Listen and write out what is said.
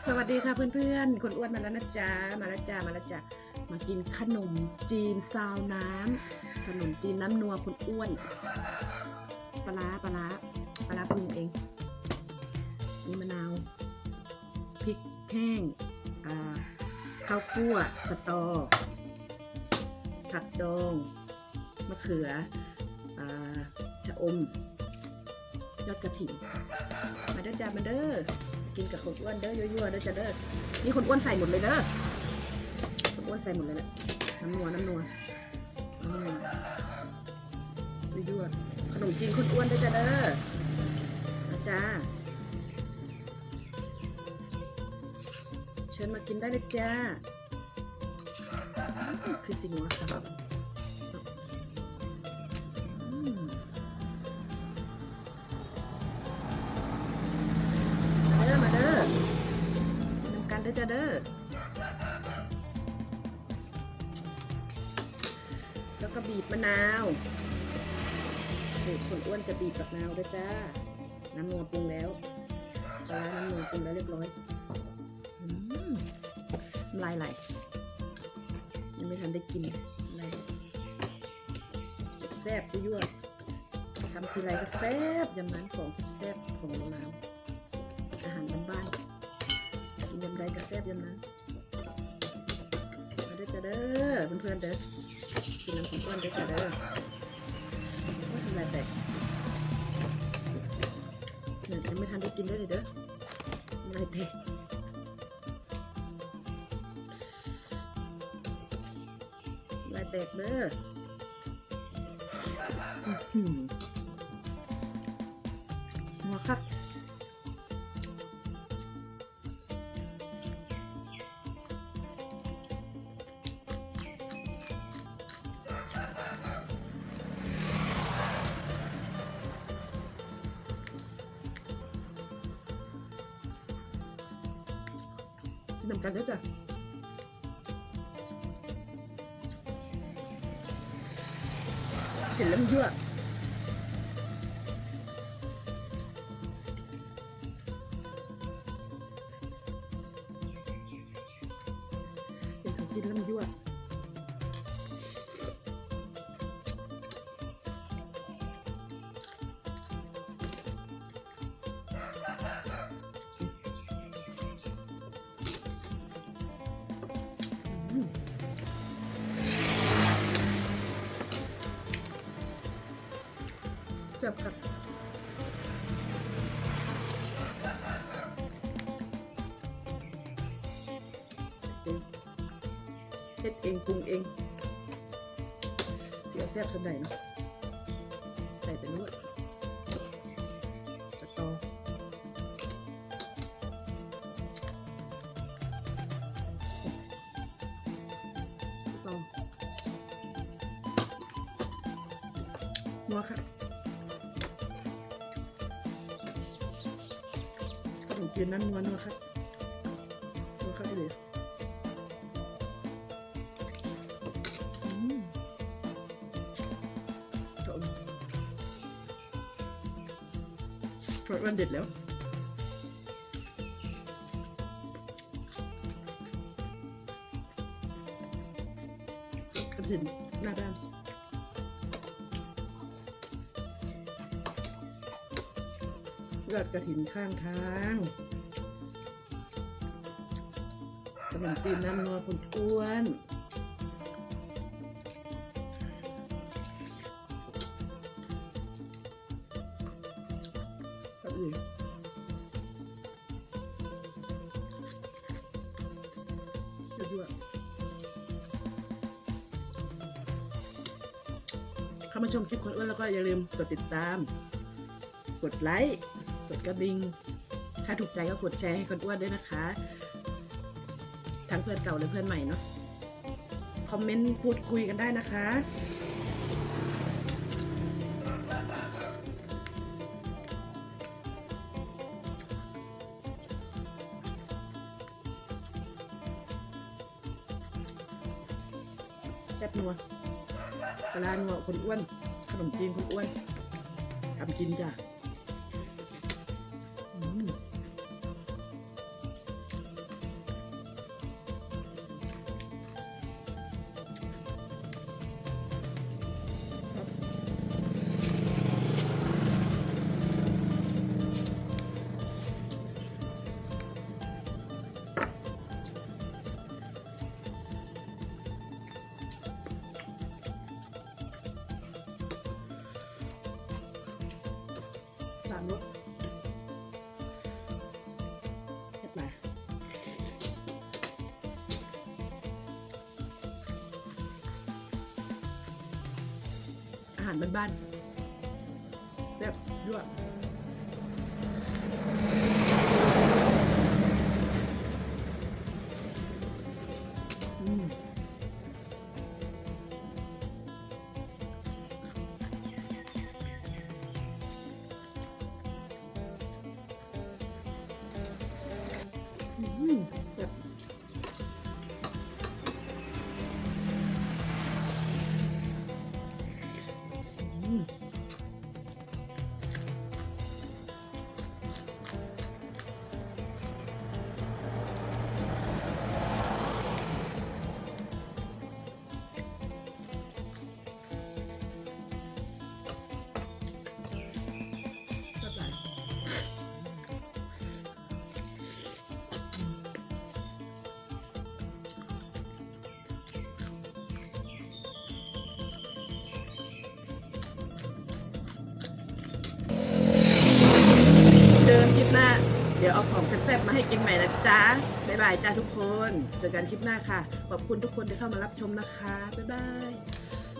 สวัสดีค่ะเพื่อนๆ คนอ้วนมาแล้วนะจ๊ะ มาแล้วจ้า มาแล้วจ้ามากินขนมจีนซาวน้ำขนมจีนน้ำนัวคนอ้วน ปลาปลาปลาปรุงเองมีมะนาว พริกแห้งข้าวคั่ว สตอ ผักดอง มะเขืออชะอม ยอดกระถิ่นมาเด้อจ้ามาเด้อ กินกับคนอ้วนเด้อยั่วๆเด้อจ้าเด้อนี่คนอ้วนใส่หมดเลยเด้อคนอ้วนใส่หมดเลยแหละน้ำนัวน้ำนัวน้ำนัวยั่วๆขนมจีนคนอ้วนเด้อจ้าเด้อจ้าเชิญมากินได้เลยจ้าคือสิ่งวะครับ อจ้าเด้อแล้วก็บีบมะนาวสูตรคนอ้วนจะบีบกับมะนาวด้วยจ้า น้ำนัวปรุงแล้วปลาน้ำนัวปรุงแล้วเรียบร้อยอมลายไหลยังไม่ทันได้กินอะไรแซ่บๆยั่วทำทีไรก็แซ่บยำนั้นของแซ่บของมะนาวอาหารบ้านๆกิน ยำใดกระแซบยำนั้นมาเด้อจ้าเด้อเพื่อนๆเด้อกินน้ำผงอ้วนเด้อจ้าเด้อว่าทำอะไรแตกเนี่ยยังไม่ทันได้กินได้เลยเด้อทำอะไรแตกลายแตกเด้ออื้อหือหัวคัก กินน้ำกันเด้อจ้ จับกับเฮ็ดเองปรุงเอง เสียแซ่บสำไหนเนาะใส่ไปนวดสตอสตอนัวค่ะ ขนมนนั้นนัวนัวค่ะนัวค่ะเลยอืมโถ่โถ่วันเด็ดแล้วกระถิ่นหน้าด้าน ยอดกระถินข้างทางขนมจีนน้ำนัวคนอ้วนเข้ามาชมคลิปคนอ้วนแล้วก็อย่าลืมกดติดตาม กดไลค์ ดกระดิ่งถ้าถูกใจก็กดแชร์ให้คนอ้วนด้วยนะคะ ทั้งเพื่อนเก่าและเพื่อนใหม่เนาะคอมเมนต์พูดคุยกันได้นะคะแซ่บนัวปลาร้านัวคนอ้วน ขนมจีนคนอ้วนทำกินจ้ะ uống được. Làm luôn อาหารบ้านๆแซ่บด้วย แซ่บๆมาให้กินใหม่นะจ๊ะบ๊ายบายจ้าทุกคน เจอกันคลิปหน้าค่ะ ขอบคุณทุกคนที่เข้ามารับชมนะคะ บ๊ายบาย